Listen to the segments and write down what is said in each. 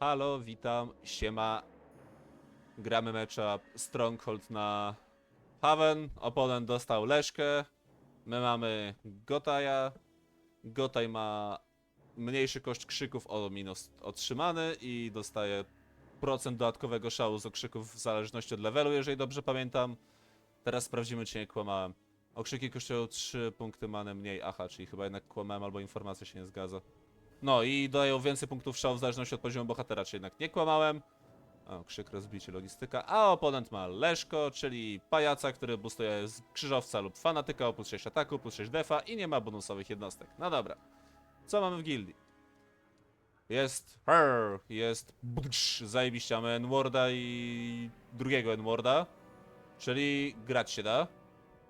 Halo, witam, siema. Gramy matchup Stronghold na Haven. Oponent dostał Leszkę. My mamy Gotaja. Gotaj ma mniejszy koszt krzyków o minus otrzymany i dostaje procent dodatkowego szału z okrzyków w zależności od levelu, jeżeli dobrze pamiętam. Teraz sprawdzimy, czy nie kłamałem. Okrzyki kosztują 3 punkty many mniej, aha, czyli chyba jednak kłamałem albo informacja się nie zgadza. No i dają więcej punktów szału w zależności od poziomu bohatera, czy jednak nie kłamałem. O, krzyk rozbicie logistyka. A oponent ma Leszko, czyli pajaca, który boostuje z krzyżowca lub fanatyka o plus 6 ataku, plus 6 defa i nie ma bonusowych jednostek. No dobra. Co mamy w gildii? Jest Her, jest Bdż, zajebiście mamy N-Worda i drugiego N-Worda, czyli grać się da.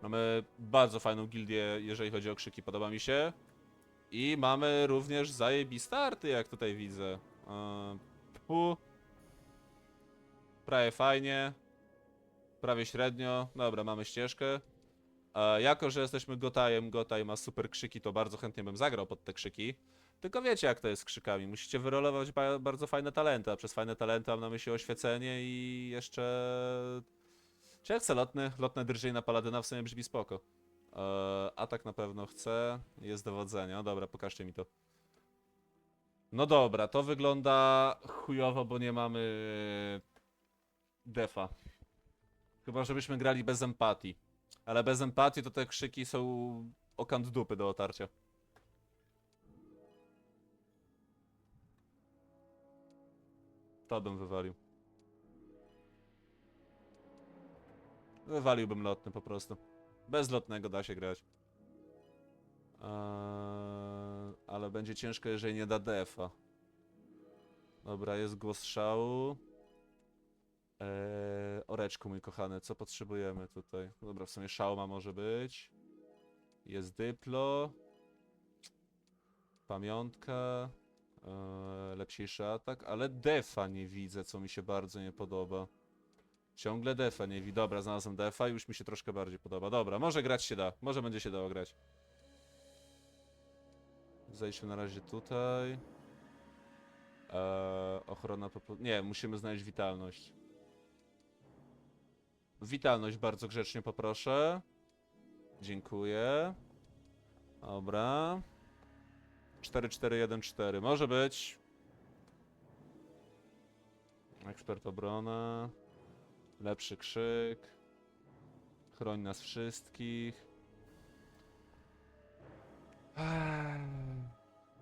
Mamy bardzo fajną gildię, jeżeli chodzi o krzyki, podoba mi się. I mamy również zajebiste arty, jak tutaj widzę. Eee, pu. Prawie fajnie. Prawie średnio. Dobra, mamy ścieżkę. E, jako, że jesteśmy Gotajem, Gotaj ma super krzyki, to bardzo chętnie bym zagrał pod te krzyki. Tylko wiecie, jak to jest z krzykami. Musicie wyrolować ba bardzo fajne talenty, a przez fajne talenty mam na myśli oświecenie i jeszcze... Czy jak lotny? Lotne drżyj na paladyna w sumie brzmi spoko. Eee, atak na pewno chcę. Jest dowodzenie. No dobra, pokażcie mi to. No dobra, to wygląda chujowo, bo nie mamy defa. Chyba, żebyśmy grali bez empatii. Ale bez empatii to te krzyki są o kant dupy do otarcia. To bym wywalił. Wywaliłbym lotny po prostu. Bez lotnego da się grać. Eee, ale będzie ciężko, jeżeli nie da defa. Dobra, jest głos szału. Eee, oreczku, mój kochany, co potrzebujemy tutaj? Dobra, w sumie szałma może być. Jest dyplo. Pamiątka. Eee, lepszy atak, ale defa nie widzę, co mi się bardzo nie podoba. Ciągle defa nie widzę. Dobra, znalazłem defa i już mi się troszkę bardziej podoba. Dobra, może grać się da. Może będzie się dało grać. Zejdźmy na razie tutaj. Eee, ochrona popu... Nie, musimy znaleźć witalność. Witalność bardzo grzecznie poproszę. Dziękuję. Dobra. 4414. Może być. Ekspert obrona. Lepszy krzyk. Chroń nas wszystkich.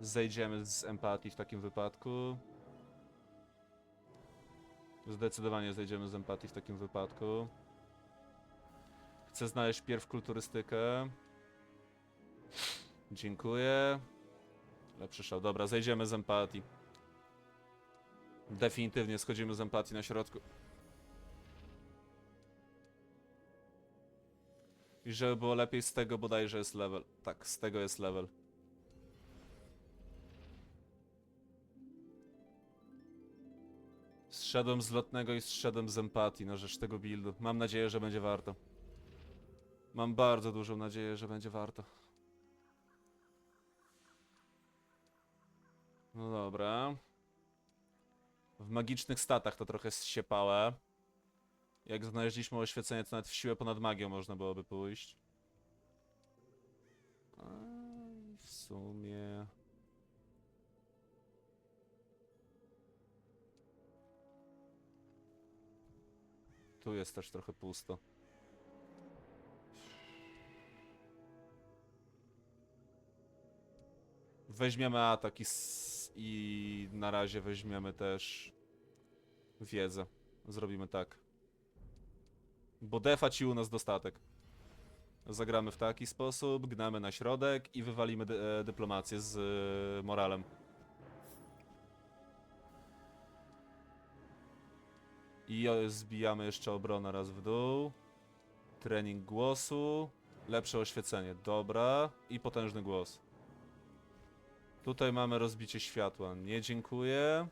Zejdziemy z empatii w takim wypadku. Zdecydowanie zejdziemy z empatii w takim wypadku. Chcę znaleźć pierw kulturystykę. Dziękuję. Lepszy szał. Dobra, zejdziemy z empatii. Definitywnie schodzimy z empatii na środku. I żeby było lepiej z tego bodajże jest level. Tak, z tego jest level. Zszedłem z lotnego i zszedłem z empatii na rzecz tego buildu. Mam nadzieję, że będzie warto. Mam bardzo dużą nadzieję, że będzie warto. No dobra. W magicznych statach to trochę zsiepałe. Jak znaleźliśmy oświecenie, to nawet w siłę ponad magią można byłoby pójść. A, w sumie... Tu jest też trochę pusto. Weźmiemy atak i, i na razie weźmiemy też wiedzę. Zrobimy tak. Bo defa ci u nas dostatek. Zagramy w taki sposób, gnamy na środek i wywalimy dy e, dyplomację z e, moralem. I zbijamy jeszcze obronę raz w dół. Trening głosu. Lepsze oświecenie, dobra. I potężny głos. Tutaj mamy rozbicie światła. Nie dziękuję.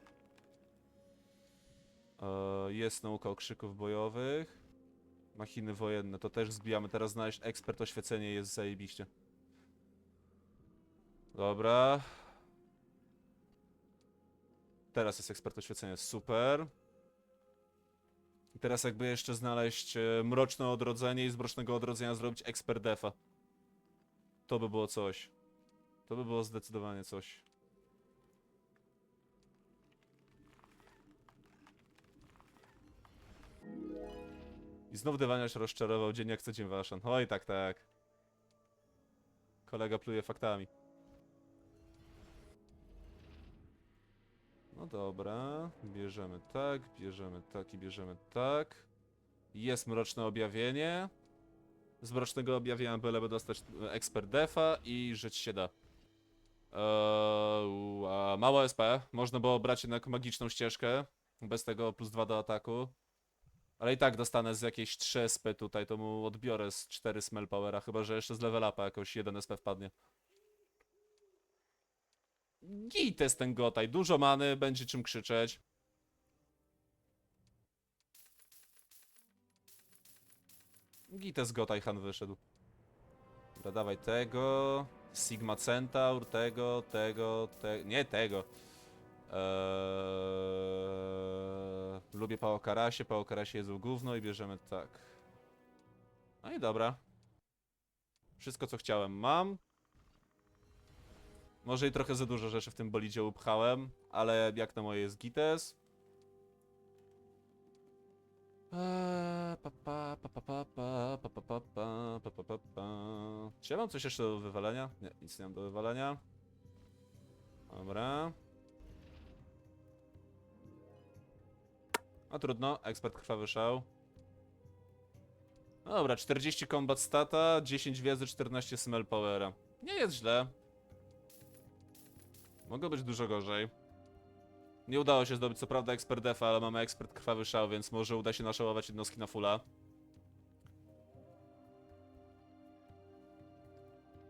E, Jest nauka okrzyków bojowych. Machiny wojenne, to też zbijamy. Teraz znaleźć ekspert oświecenie jest zajebiście. Dobra. Teraz jest ekspert oświecenia, super. I teraz jakby jeszcze znaleźć e, mroczne odrodzenie i z mrocznego odrodzenia zrobić ekspert defa. To by było coś. To by było zdecydowanie coś. I znów dywaniarz rozczarował dzień jak co dzień waszan. Oj, tak, tak. Kolega pluje faktami. No dobra, bierzemy tak, bierzemy tak i bierzemy tak. Jest mroczne objawienie. Z mrocznego objawienia byleby dostać e, ekspert defa i żyć się da. Eee, a mało SP. Można było brać jednak magiczną ścieżkę. Bez tego plus 2 do ataku. Ale i tak dostanę z jakiejś 3 SP tutaj, to mu odbiorę z 4 smell powera, chyba że jeszcze z level upa jakoś 1 SP wpadnie. Git jest ten Gotaj, dużo many, będzie czym krzyczeć. Gites Gotaj Han wyszedł. Dobra, dawaj tego. Sigma Centaur, tego, tego, te... nie tego. Eee lubię po okarasie, po okarasie jest gówno i bierzemy tak. No i dobra. Wszystko co chciałem mam. Może i trochę za dużo rzeczy w tym bolidzie upchałem, ale jak na moje jest gites. Czy ja mam coś jeszcze do wywalenia? Nie, nic nie mam do wywalenia. Dobra. A trudno, ekspert krwawy szał. No dobra, 40 combat stata, 10 wiedzy, 14 smell powera. Nie jest źle. Mogło być dużo gorzej. Nie udało się zdobyć co prawda ekspert defa, ale mamy ekspert krwawy szał, więc może uda się naszałować jednostki na fulla.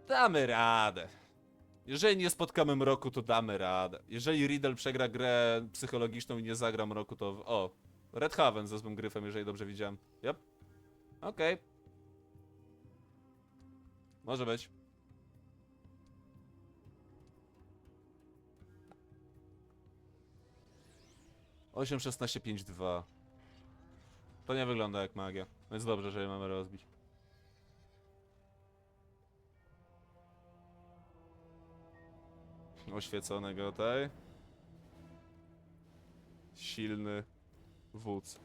Damy radę. Jeżeli nie spotkamy mroku, to damy radę. Jeżeli Riddle przegra grę psychologiczną i nie zagra mroku, to... w- O! Red Haven ze złym gryfem, jeżeli dobrze widziałem. Yep. Okej. Może być. Osiem, szesnaście, pięć, dwa. To nie wygląda jak magia. Więc dobrze, że je mamy rozbić. Oświecony gotaj. Silny wódz.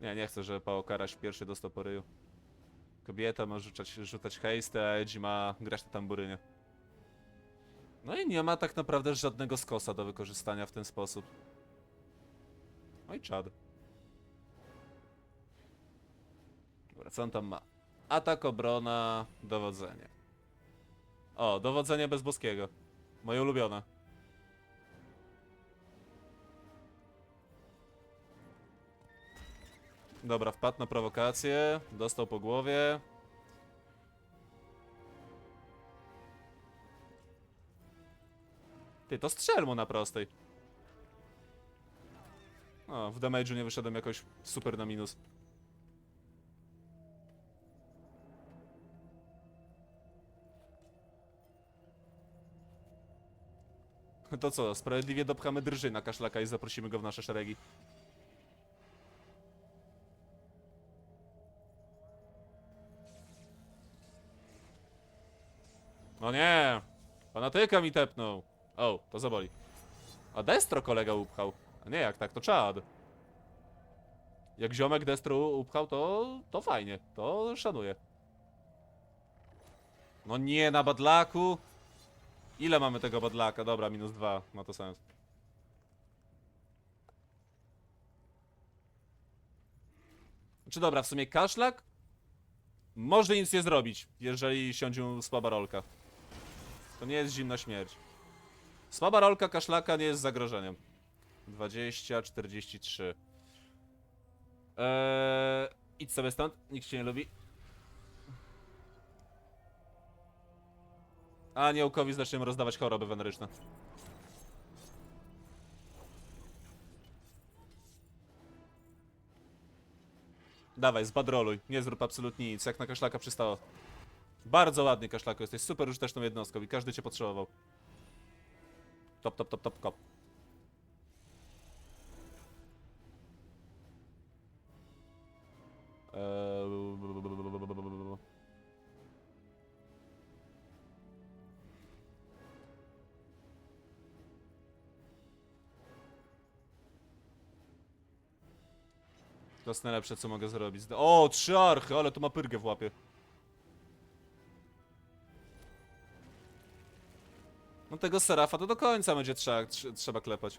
Nie, nie chcę, żeby Pałokaraś pierwszy dostał po ryju. Kobieta ma rzucać, rzucać hejsty, a Edzi ma grać na tamburynie. No i nie ma tak naprawdę żadnego skosa do wykorzystania w ten sposób. No i czad. Co on tam ma? Atak, obrona, dowodzenie. O, dowodzenie bez boskiego. Moje ulubione. Dobra, wpadł na prowokację, dostał po głowie. Ty, to strzel mu na prostej. O, w damage'u nie wyszedłem jakoś super na minus. To co, sprawiedliwie dopchamy drżyna kaszlaka i zaprosimy go w nasze szeregi. No nie! Fanatyka mi tepnął. O, to zaboli. A Destro kolega upchał. A nie, jak tak, to czad. Jak ziomek Destro upchał, to, to fajnie. To szanuję. No nie, na badlaku. Ile mamy tego badlaka? Dobra, minus dwa. Ma to sens. Czy dobra, w sumie kaszlak? Może nic nie zrobić, jeżeli siądzie słaba rolka. To nie jest zimna śmierć. Słaba rolka kaszlaka nie jest zagrożeniem. 20, 43. Eee, idź sobie stąd, nikt cię nie lubi. Aniołkowi zaczniemy rozdawać choroby weneryczne. Dawaj, zbadroluj. Nie zrób absolutnie nic, jak na kaszlaka przystało. Bardzo ładnie, kaszlaku, jesteś super użyteczną jednostką i każdy cię potrzebował. Top, top, top, top, kop. Eee... To jest najlepsze, co mogę zrobić. O, trzy archy, ale tu ma pyrgę w łapie. No tego serafa to do końca będzie trzeba, trz- trzeba klepać.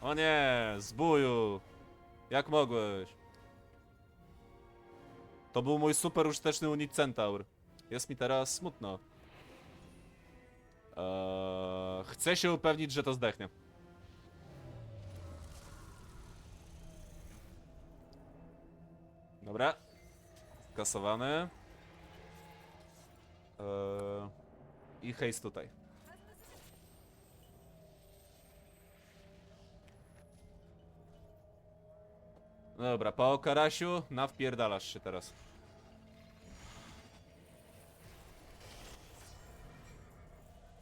O nie, zbuju. Jak mogłeś? To był mój super użyteczny unit Centaur. Jest mi teraz smutno. Eee, chcę się upewnić, że to zdechnie. Dobra. Kasowany. Eee, I hejs tutaj. Dobra, po Karasiu, nawpierdalasz się teraz.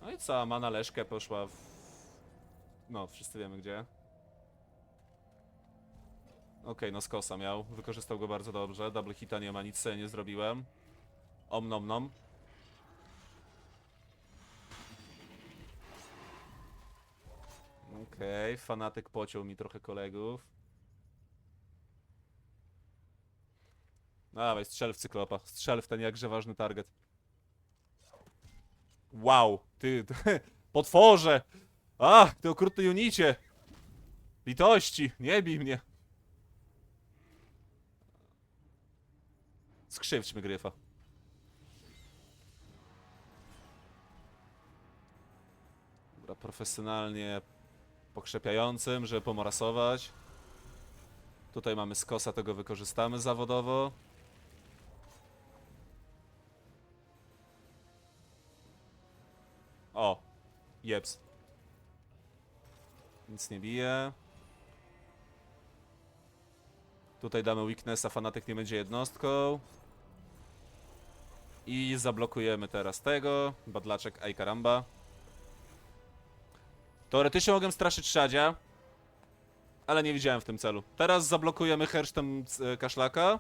No i co, mana Leszkę poszła w... No, wszyscy wiemy gdzie. Okej, no skosa miał, wykorzystał go bardzo dobrze, double hita nie ma, nic sobie nie zrobiłem. Om nom nom. Okej, fanatyk pociął mi trochę kolegów. Dawaj, strzel w cyklopa. Strzel w ten jakże ważny target. Wow, ty, ty potworze! Ach, ty okrutny unicie! Litości, nie bij mnie. Skrzywdźmy gryfa. Dobra, profesjonalnie pokrzepiającym, żeby pomorasować. Tutaj mamy skosa, tego wykorzystamy zawodowo. O, jeps. Nic nie bije. Tutaj damy weaknessa, fanatyk nie będzie jednostką. I zablokujemy teraz tego. Badlaczek, aj karamba. Teoretycznie mogłem straszyć Szadzia. Ale nie widziałem w tym celu. Teraz zablokujemy hersztem e, kaszlaka.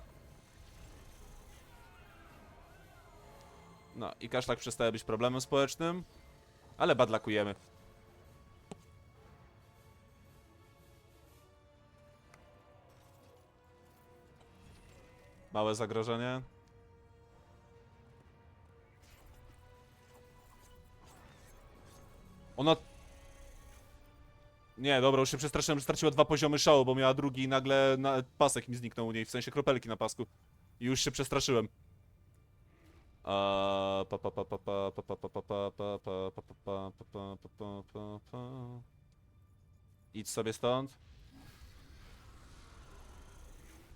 No i kaszlak przestaje być problemem społecznym. Ale badlakujemy. Małe zagrożenie. Ona... Nie, dobra, już się przestraszyłem, że straciła dwa poziomy szału, bo miała drugi i nagle na... pasek mi zniknął u niej, w sensie kropelki na pasku. I już się przestraszyłem. A, pa pa pa pa pa pa pa pa pa pa pa pa pa pa pa pa pa Idź sobie stąd.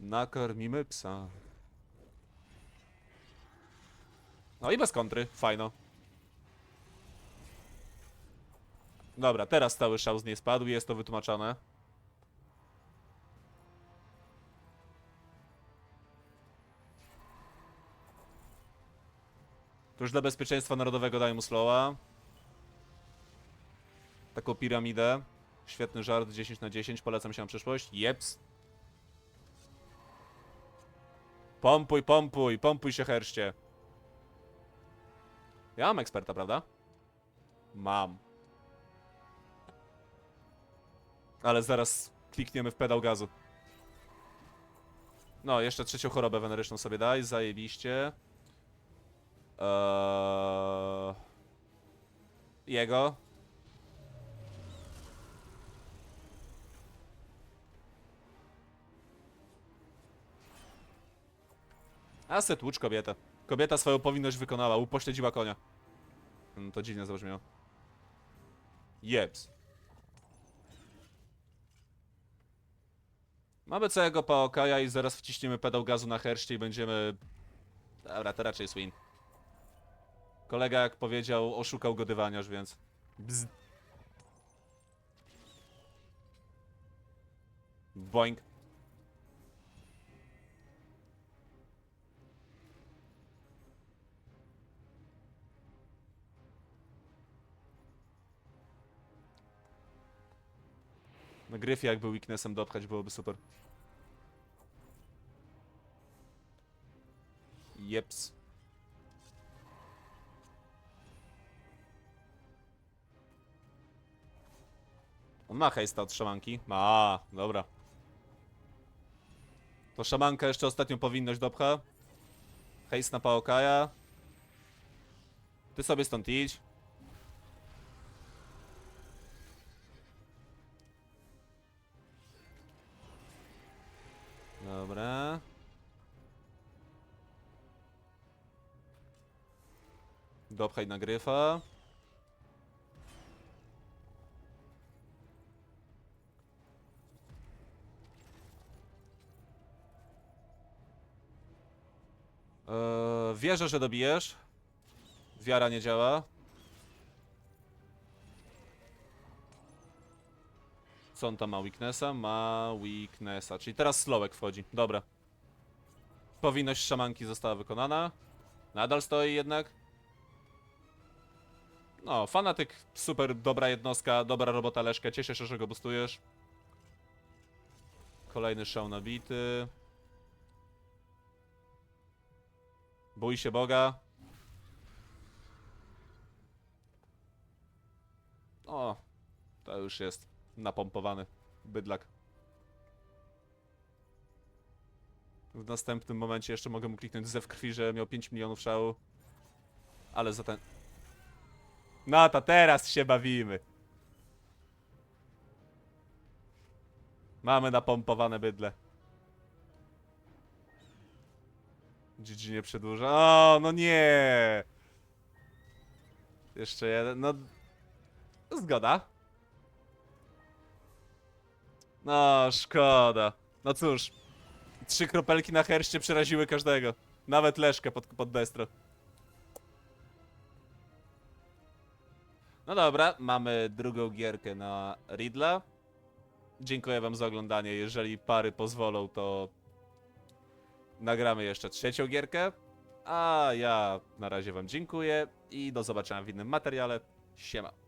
Nakarmimy psa. No i bez kontry, fajno. Dobra, teraz cały szał z niej spadł, jest to wytłumaczone. To już dla bezpieczeństwa narodowego daj mu slowa. Taką piramidę. Świetny żart, 10 na 10, polecam się na przyszłość. Jeps. Pompuj, pompuj, pompuj się herście. Ja mam eksperta, prawda? Mam. Ale zaraz klikniemy w pedał gazu. No, jeszcze trzecią chorobę weneryczną sobie daj, zajebiście. Eee... Jego. A se tłucz kobietę. Kobieta swoją powinność wykonała, upośledziła konia. Mm, To dziwnie zabrzmiało. Jeps. Mamy całego Paokaja i zaraz wciśniemy pedał gazu na herszcie i będziemy... Dobra, to raczej swing. Kolega, jak powiedział, oszukał go dywaniarz, więc... Bzz. Boing. Na gryfie jakby weaknessem dopchać byłoby super. Jeps. On ma hejsta od szamanki? Ma, dobra. To szamanka jeszcze ostatnią powinność dopcha. Hejst na Paokaja. Ty sobie stąd idź. Dopchaj na gryfa. Eee, wierzę, że dobijesz. Wiara nie działa. Co on tam ma weaknessa? Ma weaknessa, czyli teraz slowek wchodzi. Dobra. Powinność szamanki została wykonana. Nadal stoi jednak. No, fanatyk, super dobra jednostka, dobra robota Leszka, cieszę się, że go boostujesz. Kolejny show nabity. Bój się Boga. O, to już jest napompowany bydlak. W następnym momencie jeszcze mogę mu kliknąć zew krwi, że miał 5 milionów szału. Ale za ten... No to teraz się bawimy. Mamy napompowane bydle. GG nie przedłuża. O, no nie! Jeszcze jeden, no... Zgoda. No, szkoda. No cóż. Trzy kropelki na herście przeraziły każdego. Nawet Leszkę pod, pod destro. No dobra, mamy drugą gierkę na Riddla. Dziękuję wam za oglądanie. Jeżeli pary pozwolą, to nagramy jeszcze trzecią gierkę. A ja na razie wam dziękuję i do zobaczenia w innym materiale. Siema.